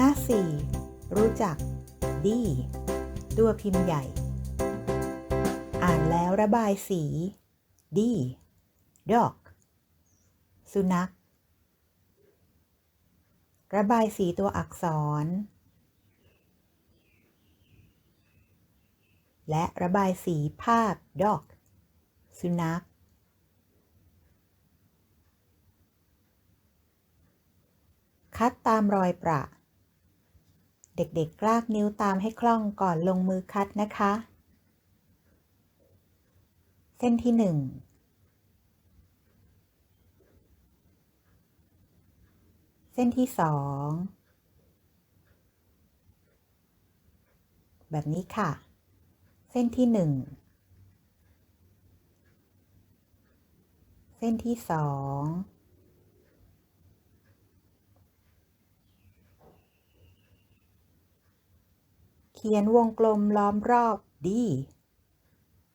หน้า 4 รู้จัก D ตัวพิมพ์ใหญ่ อ่านแล้วระบายสี D dog สุนัข ระบายสีตัวอักษร และระบายสีภาพ dog สุนัขคัดตามรอยประ เด็กๆกลากนิ้วตามให้คล่องก่อนลงมือคัดนะคะ เส้นที่หนึ่งเส้นที่สองแบบนี้ค่ะ เส้นที่หนึ่งเส้นที่สอง เขียนวงกลมล้อมรอบดี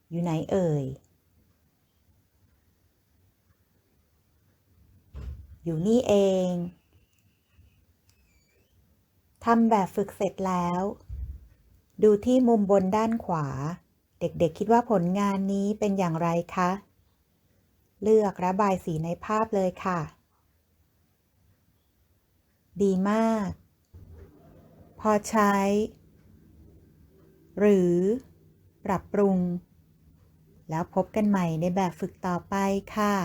อยู่ไหนเอ่ย อยู่นี่เอง ทำแบบฝึกเสร็จแล้ว ดูที่มุมบนด้านขวา เด็กๆคิดว่าผลงานนี้เป็นอย่างไรคะ เลือกระบายสีในภาพเลยค่ะ ดีมาก พอใช้ หรือปรับปรุง แล้วพบกันใหม่ในแบบฝึกต่อไปค่ะ